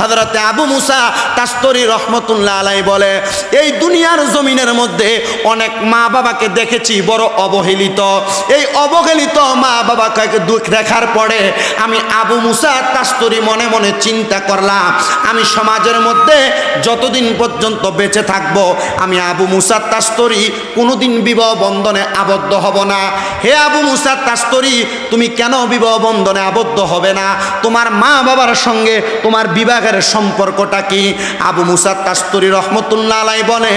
হজরতে আবু মুসা তাস্তরি রহমতুল্লাহ আলাই বলে, এই দুনিয়ার জমিনের মধ্যে অনেক মা বাবাকে দেখেছি বড় অবহেলিত। এই অবহেলিত মা বাবাকে দুঃখ দেখার পরে আমি আবু মুসা তাস্তরি মনে মনে চিন্তা করলাম, আমি সমাজের মধ্যে যতদিন পর্যন্ত বেঁচে থাকব, আমি আবু মুসা তাস্তরি কোনোদিন বিবাহ বন্ধনে আবদ্ধ হব না। হে আবু মুসা তাস্তরি তুমি কেন বিবাহ বন্ধনে আবদ্ধ হবে না? তোমার মা বাবার সঙ্গে তোমার বিবাহের সম্পর্কটা কি? আবু মুসা কাস্তুরি রহমতুল্লাহ আলাই বলে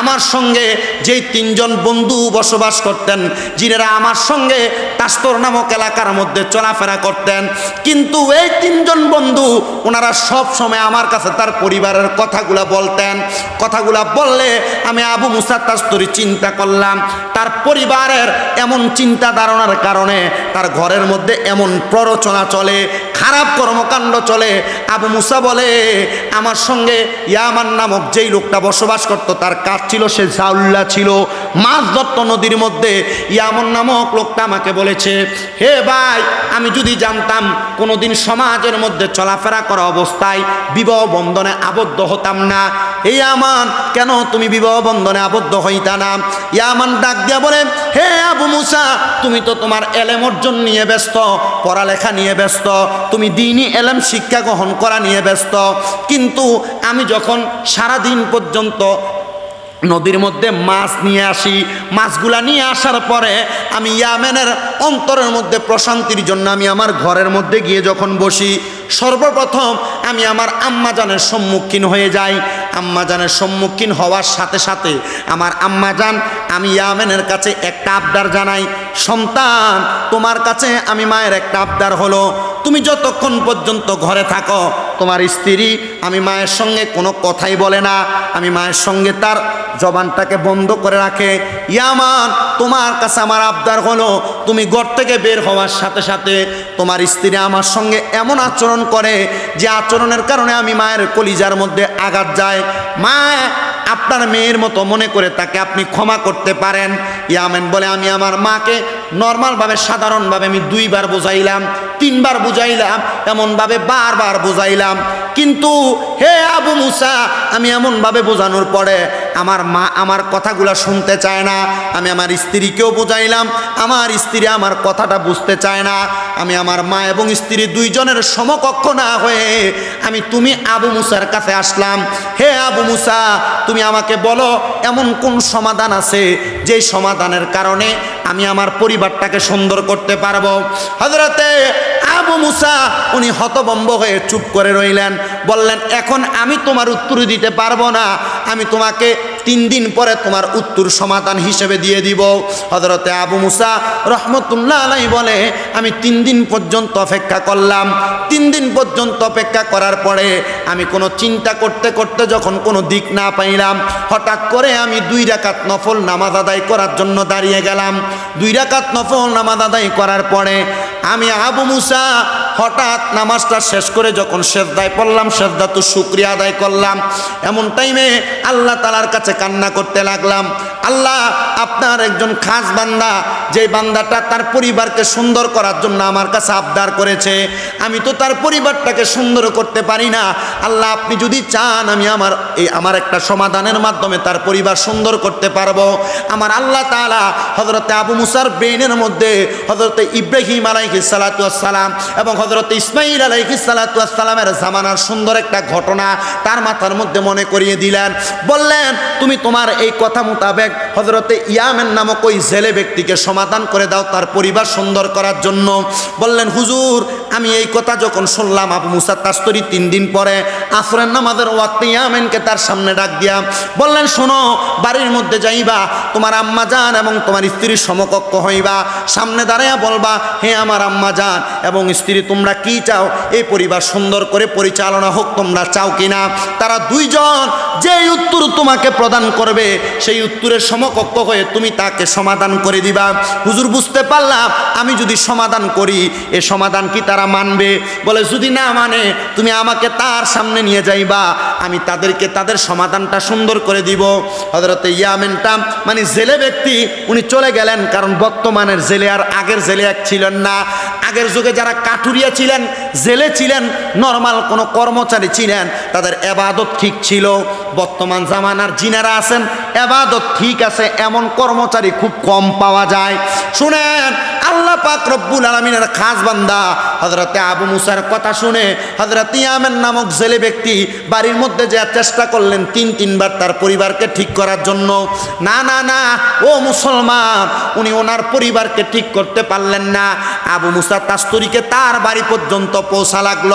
আমার সঙ্গে যেই তিনজন বন্ধু বসবাস করতেন, যিনারা আমার সঙ্গে তাস্তর নামক এলাকার মধ্যে চলাফেরা করতেন, কিন্তু এই তিনজন বন্ধু ওনারা সব সময় আমার কাছে তার পরিবারের কথাগুলা বলতেন। কথাগুলা বললে আমি আবু মুসা তাস্তরি চিন্তা করলাম, তার পরিবারের এমন চিন্তা ধারণার কারণে তার ঘরের মধ্যে এমন প্ররোচনা চলে, খারাপ কর্মকাণ্ড চলে। আবু মুসা বলে, আমার সঙ্গে ইয়ামান নামক যেই লোকটা বসবাস করত, তার কাজ ছিল, সে জাউল্লা ছিল। মাছ দত্ত নদীর মধ্যে। ইয়ামন নামক লোকটা আমাকে বলেছে, হে ভাই, আমি যদি জানতাম কোনোদিন সমাজের মধ্যে চলাফেরা করা অবস্থায় বিবাহ বন্ধনে আবদ্ধ হতাম না, এই আমান, কেন তুমি বিবাহ বন্ধনে আবদ্ধ হইতা না? ইয়ামান ডাক দিয়া বলে, হে আবু মুসা, তুমি তো তোমার এলেম অর্জন নিয়ে ব্যস্ত, পড়ালেখা নিয়ে ব্যস্ত, তুমি দিনই এলেম শিক্ষা গ্রহণ করা নিয়ে ব্যস্ত। কিন্তু আমি যখন সারা দিন পর্যন্ত নদীর মধ্যে মাছ নিয়ে আসি। মাছগুলা নিয়ে আসার পরে আমি ইয়ামেনের অন্তরের মধ্যে প্রশান্তির জন্য আমি আমার ঘরের মধ্যে গিয়ে যখন বসি, সর্বপ্রথম আমি আমার আম্মাজানের সম্মুখীন হয়ে যাই। আম্মাজানের সম্মুখীন হওয়ার সাথে সাথে আমার আম্মাজান আমি ইয়ামেনের কাছে একটা আবদার জানাই, সন্তান, তোমার কাছে আমি মায়ের একটা আবদার হলো। তুমি যতক্ষণ পর্যন্ত ঘরে থাকো, তোমার স্ত্রী আমি মায়ের সঙ্গে কোনো কথাই বলে না। আমি মায়ের সঙ্গে তার জবানটাকে বন্ধ করে রাখে। ইয়ামান তোমার কাছে আমার আবদার হলো, তুমি ঘর থেকে বের হওয়ার সাথে সাথে তোমার স্ত্রী আমার সঙ্গে এমন আচরণ করে যে আচরণের কারণে আমি মায়ের কলিজার মধ্যে আঘাত যায়। মা আপনার মেয়ের মতো মনে করে তাকে আপনি ক্ষমা করতে পারেন। ইয়ামেন বলে, আমি আমার মাকে নর্মালভাবে, সাধারণভাবে আমি দুইবার বুঝাইলাম, তিনবার বুঝাইলাম, এমনভাবে বারবার বুঝাইলাম। কিন্তু হে আবু মুসা, আমি এমনভাবে বোঝানোর পরে আমার মা আমার কথাগুলো শুনতে চায় না। আমি আমার স্ত্রীকেও বোঝাইলাম। আমার স্ত্রী আমার কথাটা বুঝতে চায় না। আমি আমার মা এবং স্ত্রী দুইজনের সমকক্ষ না হয়ে আমি তুমি আবু মুসার কাছে আসলাম। হে আবু মুসা, তুমি আমাকে বলো, এমন কোন সমাধান আছে যেই সমাধানের কারণে আমি আমার পরিবারটাকে সুন্দর করতে পারব? হজরতে আবু মুসা, উনি হতবম্ব হয়ে চুপ করে রইলেন। বললেন, এখন আমি তোমার উত্তর দিতে পারব না। আমি তোমাকে তিন দিন পরে তোমার উত্তর সমাধান হিসেবে দিয়ে দিব। হজরতে আবু মুসা রহমতুল্লাহ আলাই বলে, আমি তিন দিন পর্যন্ত অপেক্ষা করলাম। তিন দিন পর্যন্ত অপেক্ষা করার পরে আমি কোনো চিন্তা করতে করতে যখন কোনো দিক না পাইলাম, হঠাৎ করে আমি দুই রাকাত নফল নামাজ আদায় করার জন্য দাঁড়িয়ে গেলাম। দুই রাকাত নফল নামাজ আদায় করার পরে আমি আবু মুসা হঠাৎ নামাজটা শেষ করে যখন সেজদায় পড়লাম, সেজদা তো শুক্রিয়া আদায় করলাম। এমন টাইমে আল্লাহ তালার কাছে কান্না করতে লাগলাম। আল্লাহ, আপনার একজন খাস বান্দা যে বান্দাটা তার পরিবারকে সুন্দর করার জন্য আমার কাছে আবদার করেছে। আমি তো তার পরিবারটাকে সুন্দর করতে পারি না। আল্লাহ, আপনি যদি চান আমি আমার এই আমার একটা সমাধানের মাধ্যমে তার পরিবার সুন্দর করতে পারব। আমার আল্লাহ তালা হজরতে আবু মুসার ব্রেনের মধ্যে হজরতে ইব্রাহিম আলাইহি সালাম এবং হজরত ইসমাইল আলাইহি সালামের জামানার সুন্দর একটা ঘটনা তার মাথার মধ্যে মনে করিয়ে দিলেন। বললেন, তুমি তোমার এই কথা মোতাবেক হজরতে ইয়ামেন নামক ওই জেলে ব্যক্তিকে সমাধান করে দাও, তার পরিবার সুন্দর করার জন্য। বললেন, হুজুর আমি এই কথা যখন শুনলাম, আবু মুসা তাস্তরি তিন দিন পরে আসরের নামাজের ওয়াক্তে ইয়ামেনকে তার সামনে ডাক দিয়া বললেন, শোনো, বাড়ির মধ্যে যাইবা, তোমার আম্মা যান এবং তোমার স্ত্রীর সমকক্ষ হইবা। সামনে দাঁড়াইয়া বলবা, হে আমার আম্মা যান এবং স্ত্রী, তোমরা কি চাও? এই পরিবার সুন্দর করে পরিচালনা হোক, তোমরা চাও কিনা? তারা দুইজন যেই উত্তর তোমাকে প্রদান করবে, সেই উত্তরের সমকক্ষ হয়ে তুমি তাকে সমাধান করে দিবা। হুজুর, বুঝতে পারলাম, আমি যদি সমাধান করি, এ সমাধান কি তারা মানবে। বলে, যদি না মানে তুমি আমাকে তার সামনে নিয়ে যাইবা, আমি তাদেরকে তাদের সমাধানটা সুন্দর করে দিব। হজরতে ইয়ামেনটা মানে জেলে ব্যক্তি, উনি চলে গেলেন, কারণ বর্তমানের জেলে আর আগের জেলে এক ছিলেন না। আগের যুগে যারা কাটুরিয়া ছিলেন, জেলে ছিলেন, নর্মাল কোনো কর্মচারী ছিলেন, তাদের এবাদত ঠিক ছিল। বর্তমান জামানার জিনারা আছেন, এবাদত ঠিক আছে, এমন কর্মচারী খুব কম পাওয়া যায়। শুনেন আল্লাহ পাক রব্বুল আলমিনের খাস বান্দা। হজরতে আবু মুসার কথা শুনে হজরত ইয়ামেন নামক জেলে ব্যক্তি বাড়ির মধ্যে যে চেষ্টা করলেন তিন, তিনবার তার পরিবারকে ঠিক করার জন্য। না না না, ও মুসলমান, উনি ওনার পরিবারকে ঠিক করতে পারলেন না। আবু মুসা তাস্তরিকে তার বাড়ি পর্যন্ত পৌঁছা লাগল।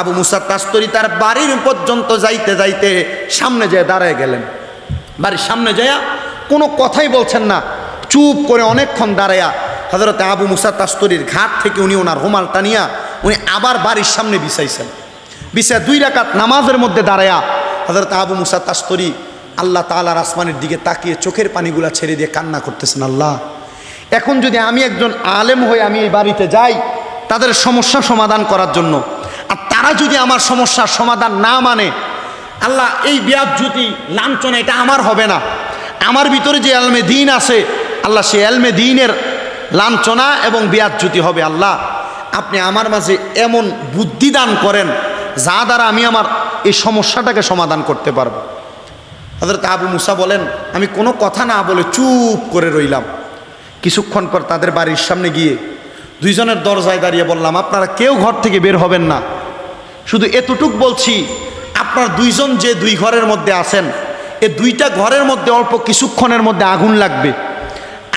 আবু মুসা তাস্তরি তার বাড়ির পর্যন্ত যাইতে যাইতে সামনে যেয়ে দাঁড়ায় গেলেন। বাড়ির সামনে যাইয়া কোনো কথাই বলছেন না। চুপ করে অনেকক্ষণ দাঁড়াইয়া হজরতে আবু মুসা তাস্তরির ঘাট থেকে উনি ওনার রুমাল টানিয়া উনি আবার বাড়ির সামনে বিছাইছেন। বিছায় দুই রাকাত নামাজের মধ্যে দাঁড়ায়া হজরত আবু মুসা তাস্তরি আল্লাহ তালার আসমানের দিকে তাকিয়ে চোখের পানিগুলা ছেড়ে দিয়ে কান্না করতেছেন, আল্লাহ, এখন যদি আমি একজন আলেম হয়ে আমি এই বাড়িতে যাই, তাদের সমস্যা সমাধান করার জন্য। আর তারা যদি আমার সমস্যার সমাধান না মানে আল্লাহ, এই ব্যাজ্যুতি লাঞ্ছনা, এটা আমার হবে না। আমার ভিতরে যে এলমে দিন আছে, আল্লাহ সে এলমে দিনের লাঞ্ছনা এবং ব্যাজ্যুতি হবে আল্লাহ। আপনি আমার মাঝে এমন বুদ্ধি দান করেন, যা দ্বারা আমি আমার এই সমস্যাটাকে সমাধান করতে পারব। হজরত আবু মুসা বলেন, আমি কোনো কথা না বলে চুপ করে রইলাম। কিছুক্ষণ পর তাদের বাড়ির সামনে গিয়ে দুইজনের দরজায় দাঁড়িয়ে বললাম, আপনারা কেউ ঘর থেকে বের হবেন না। শুধু এতটুক বলছি, আপনার দুইজন যে দুই ঘরের মধ্যে আছেন, এ দুইটা ঘরের মধ্যে অল্প কিছুক্ষণের মধ্যে আগুন লাগবে।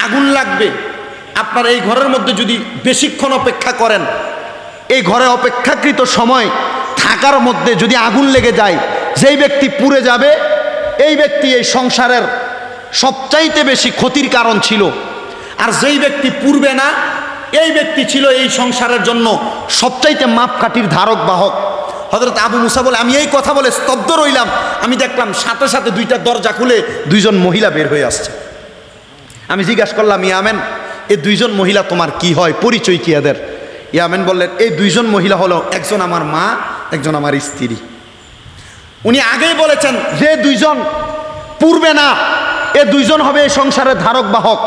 আগুন লাগবে। আপনার এই ঘরের মধ্যে যদি বেশিক্ষণ অপেক্ষা করেন, এই ঘরে অপেক্ষাকৃত সময় থাকার মধ্যে যদি আগুন লেগে যায়, যেই ব্যক্তি পুড়ে যাবে, এই ব্যক্তি এই সংসারের সবচাইতে বেশি ক্ষতির কারণ ছিল। আর যেই ব্যক্তি পুরবে না, এই ব্যক্তি ছিল এই সংসারের জন্য সবচাইতে মাপকাঠির ধারক বাহক। হজরত আবু মুসা বলে, আমি এই কথা বলে স্তব্ধ রইলাম। আমি দেখলাম সাথে সাথে দুইটা দরজা খুলে দুইজন মহিলা বের হয়ে আসছে। আমি জিজ্ঞাসা করলাম ইয়ামেন এই দুইজন মহিলা তোমার কি হয়? পরিচয় কি এদের? ইয়ামেন বললেন, এই দুইজন মহিলা হলো একজন আমার মা, একজন আমার স্ত্রী। উনি আগেই বলেছেন, যে দুইজন পূর্বে না, এ দুইজন হবে এই সংসারের ধারক বাহক।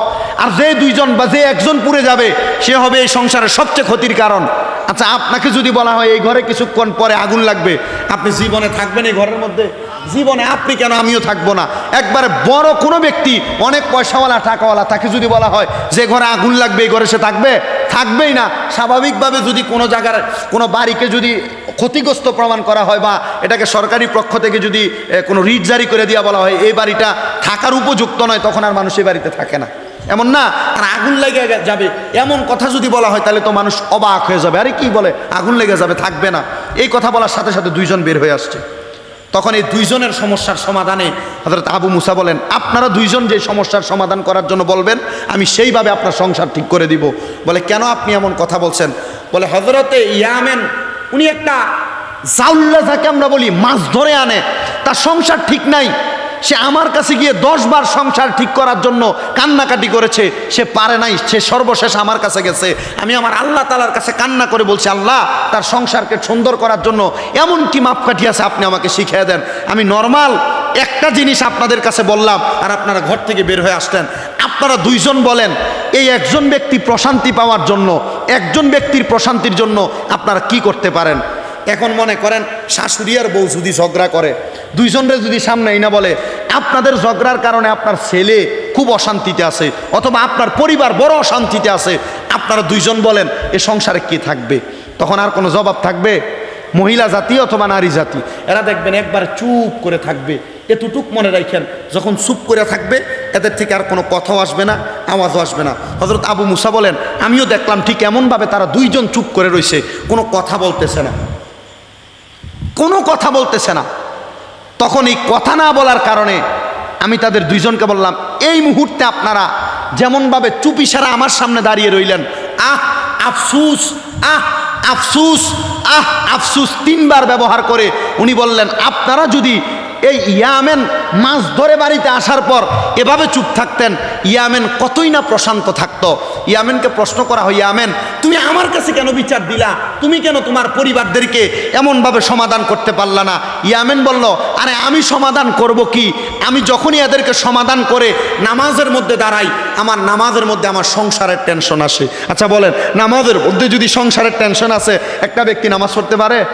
আর যে দুইজন বা যে একজন পুড়ে যাবে, সে হবে এই সংসারের সবচেয়ে ক্ষতির কারণ। আচ্ছা আপনাকে যদি বলা হয়, এই ঘরে কিছুক্ষণ পরে আগুন লাগবে, আপনি জীবনে থাকবেন এই ঘরের মধ্যে? জীবনে আপনি কেন আমিও থাকব না? একবারে বড় কোনো ব্যক্তি, অনেক পয়সাওয়ালা, টাকাওয়ালা, তাকে যদি বলা হয় যে ঘরে আগুন লাগবে, এই ঘরে সে থাকবে? থাকবেই না। স্বাভাবিকভাবে যদি কোনো জায়গার, কোনো বাড়িকে যদি ক্ষতিগ্রস্ত প্রমাণ করা হয় বা এটাকে সরকারি পক্ষ থেকে যদি কোনো রিট জারি করে দেওয়া বলা হয়, এই বাড়িটা থাকার উপযুক্ত নয়, তখন আর মানুষ এই বাড়িতে থাকে না। এমন না, আর আগুন লেগে যাবে। এমন কথা যদি বলা হয়, তাহলে তো মানুষ অবাক হয়ে যাবে। আরে কি বলে? আগুন লেগে যাবে, থাকবে না। এই কথা বলার সাথে সাথে দুইজন বের হয়ে আসছে। তখন এই দুইজনের সমস্যার সমাধানে হজরত আবু মুসা বলেন, আপনারা দুইজন যে সমস্যার সমাধান করার জন্য বলবেন, আমি সেইভাবে আপনার সংসার ঠিক করে দিব। বলে, কেন আপনি এমন কথা বলছেন? বলে হজরতে ইয়ামেন, উনি একটা জাউল্লা যাকে আমরা বলি, মাছ ধরে আনে, তার সংসার ঠিক নাই। সে আমার কাছে গিয়ে দশ বার সংসার ঠিক করার জন্য কান্নাকাটি করেছে, সে পারে নাই, সে সর্বশেষ আমার কাছে গেছে। আমি আমার আল্লাহ তালার কাছে কান্না করে বলছি, আল্লাহ, তার সংসারকে সুন্দর করার জন্য এমন কি মাপকাঠি আছে, আপনি আমাকে শিখিয়ে দেন। আমি নর্মাল একটা জিনিস আপনাদের কাছে বললাম, আর আপনারা ঘর থেকে বের হয়ে আসলেন। আপনারা দুইজন বলেন, এই একজন ব্যক্তি প্রশান্তি পাওয়ার জন্য, একজন ব্যক্তির প্রশান্তির জন্য আপনারা কি করতে পারেন? এখন মনে করেন শাশুড়ি আর বউ যদি ঝগড়া করে, দুইজনরে যদি সামনে এই না বলে, আপনাদের ঝগড়ার কারণে আপনার ছেলে খুব অশান্তিতে আছে, অথবা আপনার পরিবার বড় অশান্তিতে আছে, আপনারা দুইজন বলেন, এ সংসারে কে থাকবে? তখন আর কোনো জবাব থাকবে? মহিলা জাতি অথবা নারী জাতি? এরা দেখবেন একবার চুপ করে থাকবে। এতটুক মনে রাখেন, যখন চুপ করে থাকবে, এদের থেকে আর কোনো কথাও আসবে না, আওয়াজও আসবে না। হজরত আবু মুসা বলেন, আমিও দেখলাম ঠিক এমনভাবে তারা দুইজন চুপ করে রয়েছে, কোনো কথা বলতেছে না। কোনো কথা বলতেছে না। তখন এই কথা না বলার কারণে আমি তাদের দুইজনকে বললাম, এই মুহূর্তে আপনারা যেমনভাবে চুপি সারা আমার সামনে দাঁড়িয়ে রইলেন, আহ, আফসুস আহ আফসুস আহ, আফসুস তিনবার ব্যবহার করে উনি বললেন, আপনারা যদি এই ইয়ামেন মাছ ধরে বাড়িতে আসার পর এভাবে চুপ থাকতেন। ইয়ামেন কতই না প্রশান্ত থাকতো। ইয়ামেনকে প্রশ্ন করা হয়, ইয়ামেন, তুমি আমার কাছে কেন বিচার দিলা? তুমি কেন তোমার পরিবারদেরকে এমনভাবে সমাধান করতে পারলা না? ইয়ামেন বলল, আরে আমি সমাধান করব কি? আমি যখনই এদেরকে সমাধান করে নামাজের মধ্যে দাঁড়াই, আমার নামাজের মধ্যে আমার সংসারের টেনশন আসে। আচ্ছা বলেন, নামাজের মধ্যে যদি সংসারের টেনশন আসে, একটা ব্যক্তি নামাজ পড়তে পারে?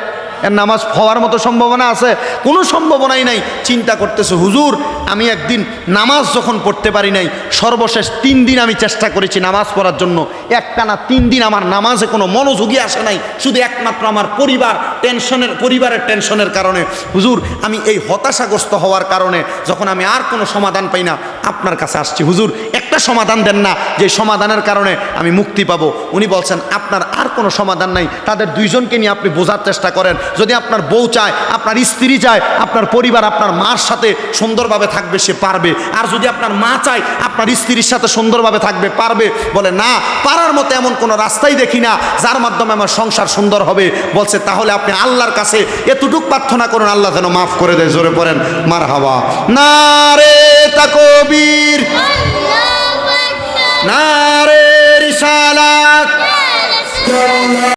এর নামাজ হওয়ার মতো সম্ভাবনা আছে? কোনো সম্ভাবনাই নাই। চিন্তা করতেছে, হুজুর, আমি একদিন নামাজ যখন পড়তে পারি নাই, সর্বশেষ তিন দিন আমি চেষ্টা করেছি নামাজ পড়ার জন্য। একটা না তিন দিন আমার নামাজে কোনো মনোযোগী আসে নাই। শুধু একমাত্র আমার পরিবার, টেনশনের, পরিবারের টেনশনের কারণে। হুজুর, আমি এই হতাশাগ্রস্ত হওয়ার কারণে যখন আমি আর কোনো সমাধান পাই না, আপনার কাছে আসছি। হুজুর একটা সমাধান দেন না, যে সমাধানের কারণে আমি মুক্তি পাবো। উনি বলছেন, আপনার আর কোনো সমাধান নাই। তাদের দুইজনকে নিয়ে আপনি বোঝার চেষ্টা করেন। যদি আপনার বউ চায়, আপনার স্ত্রী চায়, আপনার পরিবার, আপনার মার সাথে সুন্দরভাবে থাকবে, সে পারবে। আর যদি আপনার মা চায়, আপনার স্ত্রীর সাথে সুন্দরভাবে থাকবে, পারবে। বলে, না, পারার মতো এমন কোনো রাস্তাই দেখি না, যার মাধ্যমে আমার সংসার সুন্দর হবে। বলছে, তাহলে আপনি আল্লাহর কাছে এতটুক প্রার্থনা করুন, আল্লাহ যেন মাফ করে দেয়। জোরে পড়েন মার হাওয়া না রে তাকবীর। না রে রিসালাত।